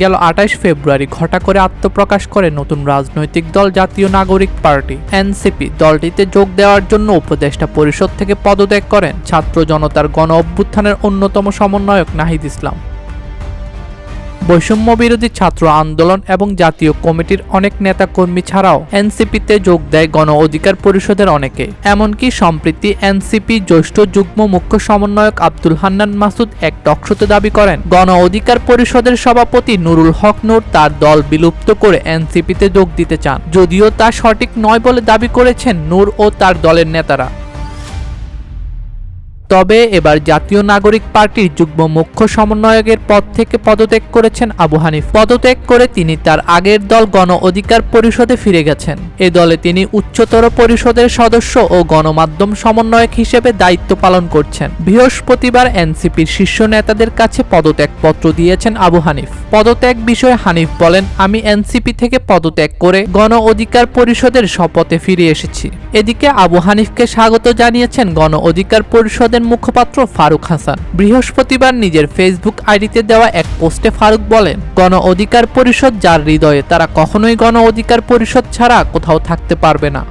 গেল আঠাশ ফেব্রুয়ারি। ঘটা করে আত্মপ্রকাশ করে নতুন রাজনৈতিক দল জাতীয় নাগরিক পার্টি, এনসিপি। দলটিতে যোগ দেওয়ার জন্য উপদেষ্টা পরিষদ থেকে পদত্যাগ করেন ছাত্র জনতার গণ অভ্যুত্থানের অন্যতম সমন্বয়ক নাহিদ ইসলাম। বৈষম্য বিরোধী ছাত্র আন্দোলন এবং জাতীয় কমিটির অনেক নেতাকর্মী ছাড়াও এনসিপিতে যোগ দেয় গণ অধিকার পরিষদের অনেকে। এমনকি সম্প্রতি এনসিপি জ্যেষ্ঠ যুগ্ম মুখ্য সমন্বয়ক আব্দুল হান্নান মাসুদ এক টকশোতে দাবি করেন, গণ অধিকার পরিষদের সভাপতি নুরুল হক নূর তার দল বিলুপ্ত করে এনসিপিতে যোগ দিতে চান। যদিও তা সঠিক নয় বলে দাবি করেছেন নূর ও তার দলের নেতারা। তবে এবার জাতীয় নাগরিক পার্টির যুগ্ম মুখ্য সমন্বয়কের পদ থেকে পদত্যাগ করেছেন আবু হানিফ। পদত্যাগ করে তিনি তার আগের দল গণ অধিকার পরিষদে ফিরে গেছেন। এ দলে তিনি উচ্চতর পরিষদের সদস্য ও গণমাধ্যম সমন্বয়ক হিসেবে দায়িত্ব পালন করছেন। বৃহস্পতিবার এনসিপির শীর্ষ নেতাদের কাছে পদত্যাগপত্র দিয়েছেন আবু হানিফ। পদত্যাগ বিষয়ে হানিফ বলেন, আমি এনসিপি থেকে পদত্যাগ করে গণ অধিকার পরিষদের শপথে ফিরে এসেছি। এদিকে আবু হানিফকে স্বাগত জানিয়েছেন গণ অধিকার পরিষদের মুখপাত্র ফারুক হাসান। বৃহস্পতিবার নিজের ফেসবুক আইডিতে দেওয়া এক পোস্টে ফারুক বলেন, গণ অধিকার পরিষদ যার হৃদয়ে, তারা কখনোই গণ অধিকার পরিষদ ছাড়া কোথাও থাকতে পারবে না।